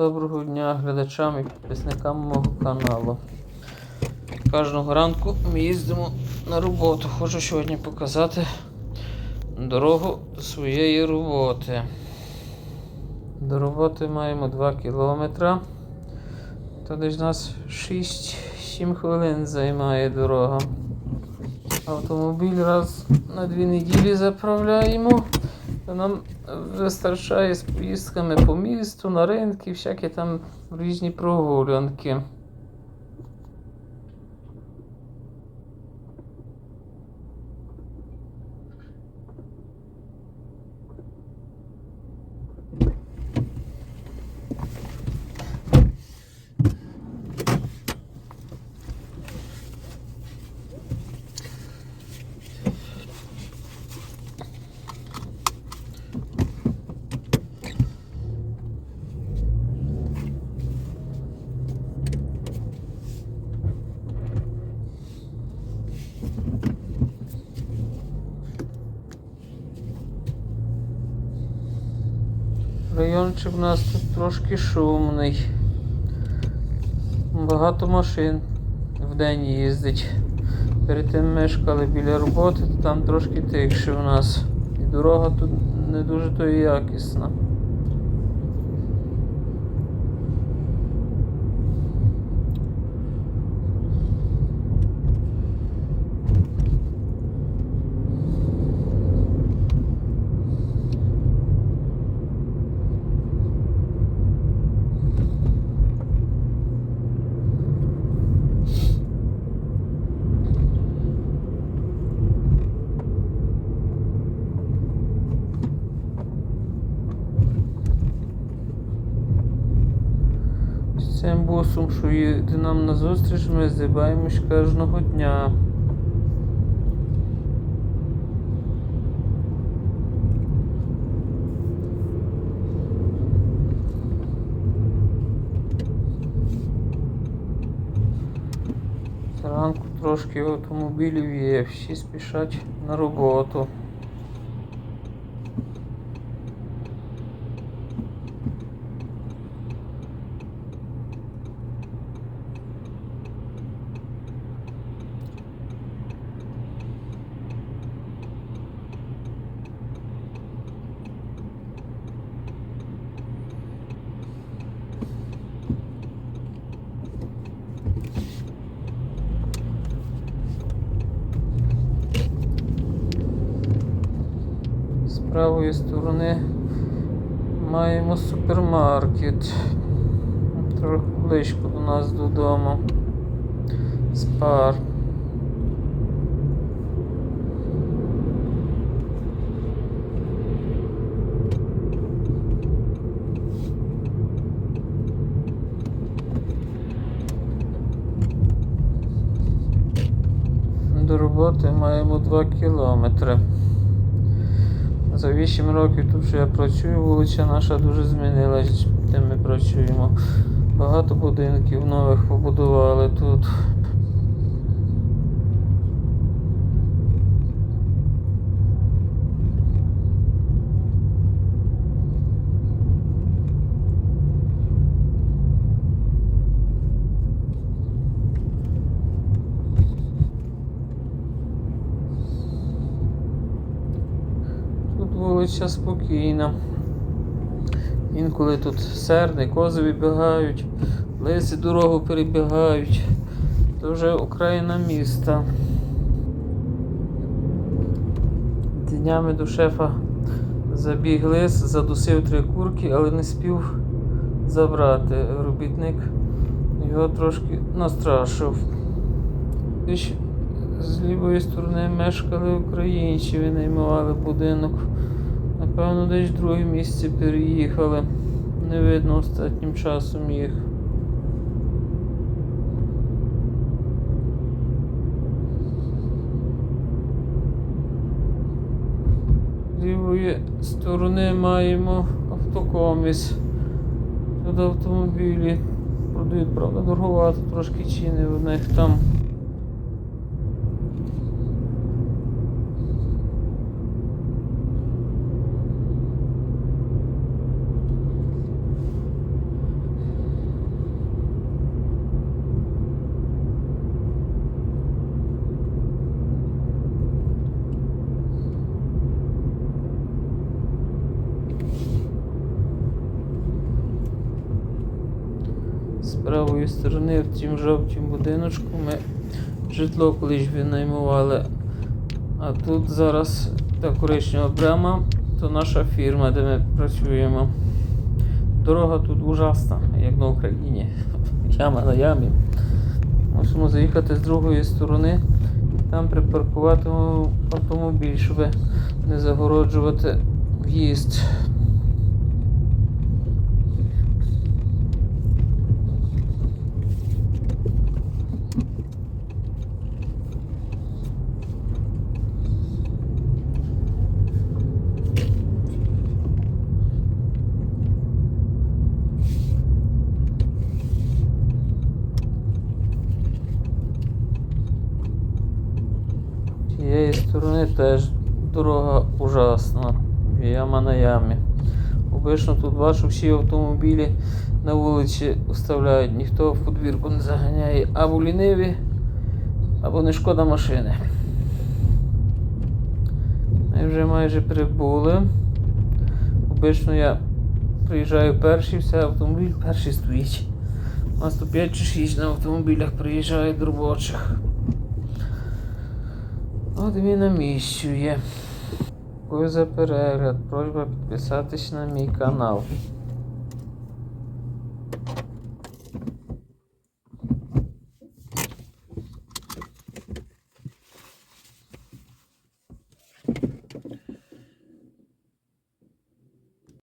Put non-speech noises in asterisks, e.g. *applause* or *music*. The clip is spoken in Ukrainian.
Доброго дня глядачам і підписникам мого каналу. Кожного ранку ми їздимо на роботу. Хочу сьогодні показати дорогу до своєї роботи. До роботи маємо 2 кілометри. То десь нас 6-7 хвилин займає дорога. Автомобіль раз на дві неділі заправляємо. Нам вистачає з поїздками по місту, на ринки, всякі там різні прогулянки. Райончик у нас тут трошки шумний. Багато машин в день їздить. Перед тим мешкали біля роботи, то там трошки тихше у нас. І дорога тут не дуже то якісна. З цим бусом, що їде нам на зустріч, ми здибаємось кожного дня. Зранку трошки автомобілів є, всі спішать на роботу. З правої сторони маємо супермаркет. Трохи близько до нас додому. Спар. До роботи маємо 2 кілометри. За 8 років тут що я працюю, вулиця наша дуже змінилась, де ми працюємо. Багато будинків нових побудували тут. Тут вулиця спокійна. Інколи тут серни, кози вибігають, лиси дорогу перебігають. Це вже окраїна міста. Днями до шефа забіг лис, задусив три курки, але не спів забрати. Робітник його трошки настрашив. З лівої сторони мешкали українці, винаймували будинок. Напевно, десь в друге місце переїхали. Не видно останнім часом їх. З лівої сторони маємо автокоміс. Тут автомобілі продають, правда, дороговато трошки ціни в них там. З правої сторони в тім жовтім будиночку ми житло колись винаймували. А тут зараз та коричнева брама, то наша фірма, де ми працюємо. Дорога тут ужасна, як на Україні. *laughs* Яма на ямі. Мусимо заїхати з другої сторони, і там припаркувати автомобіль, щоб не загороджувати в'їзд. З цієї сторони теж дорога ужасна. Яма на ямі. Обично тут бачу всі автомобілі на вулиці вставляють, ніхто в подвірку не заганяє або ліниві, або не шкода машини. Ми вже майже прибули. Обично я приїжджаю перший, все, автомобіль перший стоїть. У нас тут 5 чи 6 на автомобілях приїжджають робочих. От міщує на. Дякую за перегляд. Просьба підписатись на мій канал.